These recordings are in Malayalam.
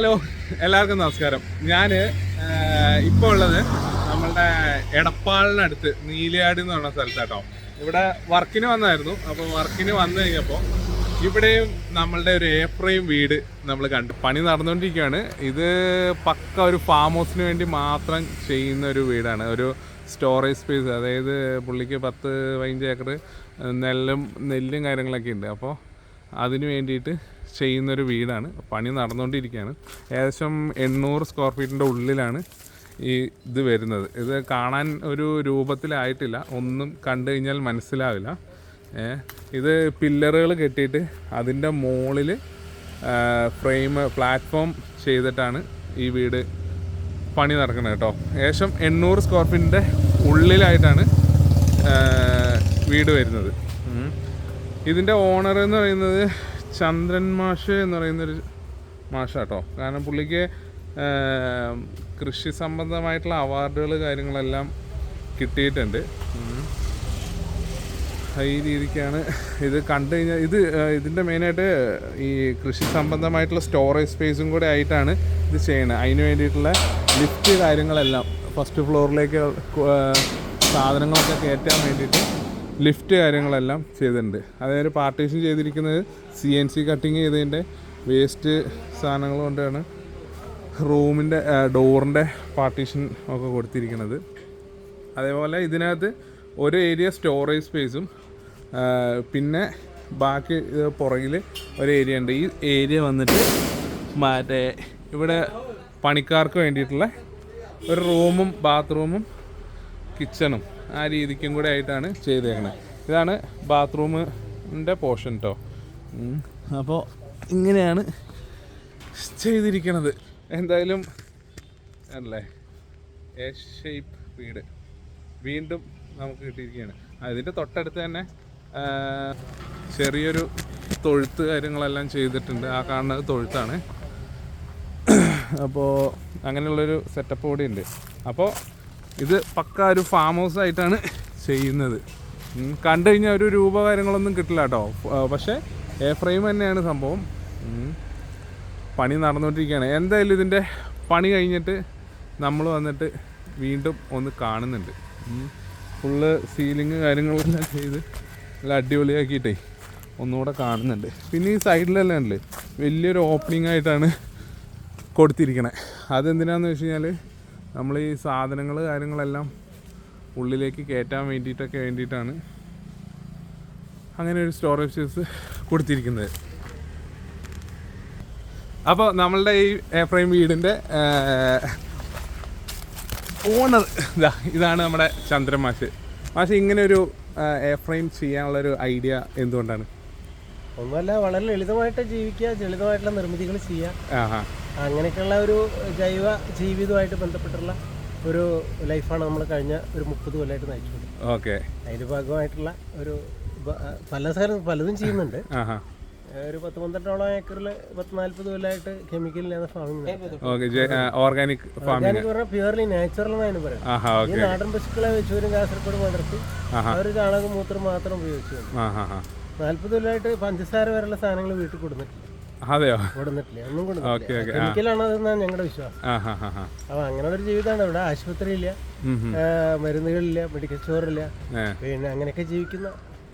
ഹലോ എല്ലാവർക്കും നമസ്കാരം. ഞാൻ ഇപ്പോൾ ഉള്ളത് നമ്മളുടെ എടപ്പാളിനടുത്ത് നീലയാട് എന്ന് പറഞ്ഞ സ്ഥലത്താട്ടോ. ഇവിടെ വർക്കിന് വന്നായിരുന്നു. അപ്പോൾ വർക്കിന് വന്നു കഴിഞ്ഞപ്പോൾ ഇവിടെയും നമ്മളുടെ ഒരു ഏപ്രയും വീട് നമ്മൾ കണ്ടു പണി നടന്നുകൊണ്ടിരിക്കുകയാണ്. ഇത് പക്ക ഒരു ഫാം ഹൗസിന് വേണ്ടി മാത്രം ചെയ്യുന്ന ഒരു വീടാണ്. ഒരു സ്റ്റോറേജ് സ്പേസ് അതായത് പുള്ളിക്ക് പത്ത് പതിനഞ്ച് ഏക്കർ നെല്ലും നെല്ലും കാര്യങ്ങളൊക്കെ ഉണ്ട്. അപ്പോൾ അതിന് വേണ്ടിയിട്ട് ചെയ്യുന്നൊരു വീടാണ്. പണി നടന്നുകൊണ്ടിരിക്കുകയാണ് ഏകദേശം എണ്ണൂറ് സ്ക്വയർ ഫീറ്റിന്റെ ഉള്ളിലാണ് ഈ ഇത് വരുന്നത്. ഇത് കാണാൻ ഒരു രൂപത്തിലായിട്ടില്ല. ഒന്നും കണ്ടു കഴിഞ്ഞാൽ മനസ്സിലാവില്ല. ഇത് പില്ലറുകൾ കെട്ടിയിട്ട് അതിന്റെ മുകളിൽ ഫ്രെയിം പ്ലാറ്റ്ഫോം ചെയ്തിട്ടാണ് ഈ വീട് പണി നടക്കുന്നത് കേട്ടോ. ഏകദേശം എണ്ണൂറ് സ്ക്വയർ ഫീറ്റിന്റെ ഉള്ളിലായിട്ടാണ് വീട് വരുന്നത്. ഇതിന്റെ ഓണർ എന്ന് പറയുന്നത് ചന്ദ്രൻ മാഷ് എന്ന് പറയുന്നൊരു മാഷാട്ടോ. കാരണം പുള്ളിക്ക് കൃഷി സംബന്ധമായിട്ടുള്ള അവാർഡുകൾ കാര്യങ്ങളെല്ലാം കിട്ടിയിട്ടുണ്ട്. ഈ രീതിക്കാണ് ഇത് കണ്ടു കഴിഞ്ഞാൽ ഇത് ഇതിന്റെ മെയിനായിട്ട് ഈ കൃഷി സംബന്ധമായിട്ടുള്ള സ്റ്റോറേജ് സ്പേസും കൂടെ ആയിട്ടാണ് ഇത് ചെയ്യുന്നത് അതിന് വേണ്ടിയിട്ടുള്ള ലിഫ്റ്റ് കാര്യങ്ങളെല്ലാം ഫസ്റ്റ് ഫ്ലോറിലേക്ക് സാധനങ്ങളൊക്കെ കയറ്റാൻ വേണ്ടിയിട്ട് ലിഫ്റ്റ് കാര്യങ്ങളെല്ലാം ചെയ്തിട്ടുണ്ട്. അതായത് പാർട്ടീഷൻ ചെയ്തിരിക്കുന്നത് സി എൻ സി കട്ടിങ് ചെയ്തതിന്റെ വേസ്റ്റ് സാധനങ്ങൾ കൊണ്ടാണ് റൂമിന്റെ ഡോറിന്റെ പാർട്ടീഷൻ ഒക്കെ കൊടുത്തിരിക്കുന്നത്. അതേപോലെ ഇതിനകത്ത് ഒരു ഏരിയ സ്റ്റോറേജ് സ്പേസും പിന്നെ ബാക്കി പുറകിൽ ഒരു ഏരിയ ഉണ്ട്. ഈ ഏരിയ വന്നിട്ട് മറ്റേ ഇവിടെ പണിക്കാർക്ക് വേണ്ടിയിട്ടുള്ള ഒരു റൂമും ബാത്റൂമും കിച്ചണും ആ രീതിക്കും കൂടെ ആയിട്ടാണ് ചെയ്തേക്കുന്നത് ഇതാണ് ബാത്റൂമിന്റെ പോർഷൻ കേട്ടോ അപ്പോൾ ഇങ്ങനെയാണ് ചെയ്തിരിക്കണത്. എന്തായാലും അല്ലേ? എ ഷേപ്പ് വീട്. വീണ്ടും നമുക്ക് കിട്ടിയിരിക്കുകയാണ്. അതിന്റെ തൊട്ടടുത്ത് തന്നെ ചെറിയൊരു തൊഴുത്ത് കാര്യങ്ങളെല്ലാം ചെയ്തിട്ടുണ്ട്. ആ കാണുന്നത് തൊഴുത്താണ്. അപ്പോൾ അങ്ങനെയുള്ളൊരു സെറ്റപ്പ് കൂടി ഉണ്ട് അപ്പോൾ ഇത് പക്ക ഒരു ഫാം ഹൗസ് ആയിട്ടാണ് ചെയ്യുന്നത്. കണ്ടു കഴിഞ്ഞാൽ ഒരു രൂപ കാര്യങ്ങളൊന്നും കിട്ടില്ല കേട്ടോ പക്ഷേ എ ഫ്രെയിം തന്നെയാണ് സംഭവം. പണി നടന്നുകൊണ്ടിരിക്കുകയാണ് എന്തായാലും ഇതിന്റെ പണി കഴിഞ്ഞിട്ട് നമ്മൾ വന്നിട്ട് വീണ്ടും ഒന്ന് കാണുന്നുണ്ട്. ഫുള്ള് സീലിങ് കാര്യങ്ങളെല്ലാം ചെയ്ത് നല്ല അടിപൊളിയാക്കിയിട്ടേ ഒന്നുകൂടെ കാണുന്നുണ്ട്. പിന്നെ ഈ സൈഡിലെല്ലാം ഉണ്ട് വലിയൊരു ഓപ്പണിംഗ് ആയിട്ടാണ് കൊടുത്തിരിക്കണേ. അതെന്തിനാന്ന് വെച്ച് കഴിഞ്ഞാൽ നമ്മൾ ഈ സാധനങ്ങൾ കാര്യങ്ങളെല്ലാം ഉള്ളിലേക്ക് കയറ്റാൻ വേണ്ടിയിട്ടൊക്കെ വേണ്ടിയിട്ടാണ് അങ്ങനെ ഒരു സ്റ്റോറേജ് സ്പേസ് കൊടുത്തിരിക്കുന്നത്. അപ്പോൾ നമ്മളുടെ ഈ ഫ്രെയിം വീടിന്റെ ഓണർ ഇതാ ഇതാണ് നമ്മുടെ ചന്ദ്രൻ മാഷ്. മാഷ് ഇങ്ങനെ ഒരു ഫ്രെയിം ചെയ്യാനുള്ളൊരു ഐഡിയ എന്തുകൊണ്ടാണ്? ഒന്നുമല്ല വളരെ ലളിതമായിട്ട് ജീവിക്കുക ലളിതമായിട്ടുള്ള നിർമ്മിതികൾ ചെയ്യുക അങ്ങനെയൊക്കെയുള്ള ഒരു ജൈവ ജീവിതമായിട്ട് ബന്ധപ്പെട്ടുള്ള ഒരു ലൈഫാണ് നമ്മൾ കഴിഞ്ഞ ഒരു മുപ്പത് കൊല്ലമായിട്ട് നയിച്ചുകൊണ്ട്. ഓക്കെ. അതിന്റെ ഭാഗമായിട്ടുള്ള ഒരു പല സ്ഥലം പലതും ചെയ്യുന്നുണ്ട്. ഒരു പത്ത് പന്ത്രണ്ടോളം ഏക്കറിൽ പത്ത് നാല്പത് കൊല്ലമായിട്ട് കെമിക്കൽ ഇല്ലാതെ ഫാമിംഗ് ഓർഗാനിക് ഫാമിംഗ് ഓർഗാനിക് പറഞ്ഞാൽ പ്യുവർലി നാച്ചുറൽ എന്നാണ് പറയുന്നത്. ഈ നാടൻ പശുക്കളെ വെച്ചൂരും കാസർഗോഡ് വളർത്തി. അവർ ചാണകം മൂത്രം മാത്രം ഉപയോഗിച്ചു നാല്പത് കൊല്ലമായിട്ട് പഞ്ചസാര വരെയുള്ള സാധനങ്ങൾ വീട്ടിൽ കൊടുത്തിട്ടില്ല. അതെയോ? കൊടുത്തിട്ടില്ല. ഒന്നും കെമിക്കലാണ് അതെന്നാണ് ഞങ്ങളുടെ വിശ്വാസം. അങ്ങനെയുള്ള ഒരു ജീവിതമാണ്. ഇവിടെ ആശുപത്രി ഇല്ല ഉം, ഉം. മരുന്നുകളില്ല മെഡിക്കൽ സ്റ്റോറില്ല. പിന്നെ അങ്ങനെയൊക്കെ ജീവിക്കുന്ന.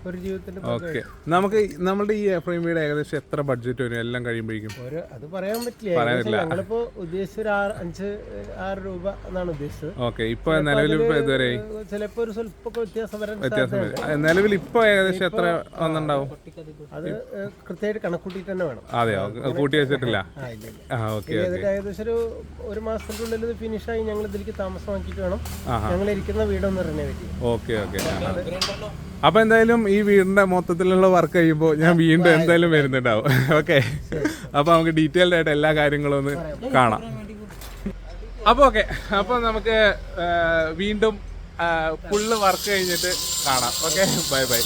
ഒരു ജീവിതത്തിന്റെ ഓക്കെ. നമുക്ക് നമ്മുടെ ഈ വീട് ഏകദേശം എത്ര ബഡ്ജറ്റ് വരും? എല്ലാം കഴിയുമ്പോഴേക്കും? ഒരു അത് പറയാൻ പറ്റില്ല. പറയാനില്ല. ഞങ്ങളിപ്പോ ഉദ്ദേശിച്ച ഒരു ആറ് അഞ്ച് ആറ് രൂപ എന്നാണ് ഉദ്ദേശിച്ചത്. ഓക്കെ. ഇപ്പൊ നിലവിൽ ഇപ്പൊ ഇതുവരെ? ചിലപ്പോ ഒരു സ്വല്പമൊക്കെ വ്യത്യാസം വരാൻ വ്യത്യാസം സാധ്യതയുണ്ട്. വരും. നിലവിൽ ഇപ്പൊ ഏകദേശം എത്ര വന്നിണ്ടാവും അത് ഏഹ്, കൃത്യമായിട്ട് കണക്കൂട്ടിയിട്ട് തന്നെ വേണം. അതെയോ? കൂട്ടി വെച്ചിട്ടില്ല? ആ ഇല്ല ഇല്ല. ആ ഓക്കെ ഇനി അതിന്റെ ഏകദേശം ഒരു ഒരു മാസത്തിന്റെ ഉള്ളിൽ ഇത് ഫിനിഷായി ഞങ്ങൾ ഇതിലേക്ക് താമസമാക്കിയിട്ട് വേണം. ആഹാ. ഞങ്ങൾ ഇരിക്കുന്ന വീടൊന്നും റിനോവേറ്റ് ചെയ്യും ഓക്കെ ഓക്കെ. അപ്പൊ എന്തായാലും ഈ വീടിന്റെ മൊത്തത്തിലുള്ള വർക്ക് കഴിയുമ്പോൾ ഞാൻ വീണ്ടും എന്തായാലും വരുന്നുണ്ടാവും. ഓക്കെ അപ്പൊ നമുക്ക് ഡീറ്റെയിൽഡ് ആയിട്ട് എല്ലാ കാര്യങ്ങളും ഒന്ന് കാണാം. അപ്പൊ ഓക്കെ അപ്പൊ നമുക്ക് വീണ്ടും ഫുള്ള് വർക്ക് കഴിഞ്ഞിട്ട് കാണാം. Okay bye bye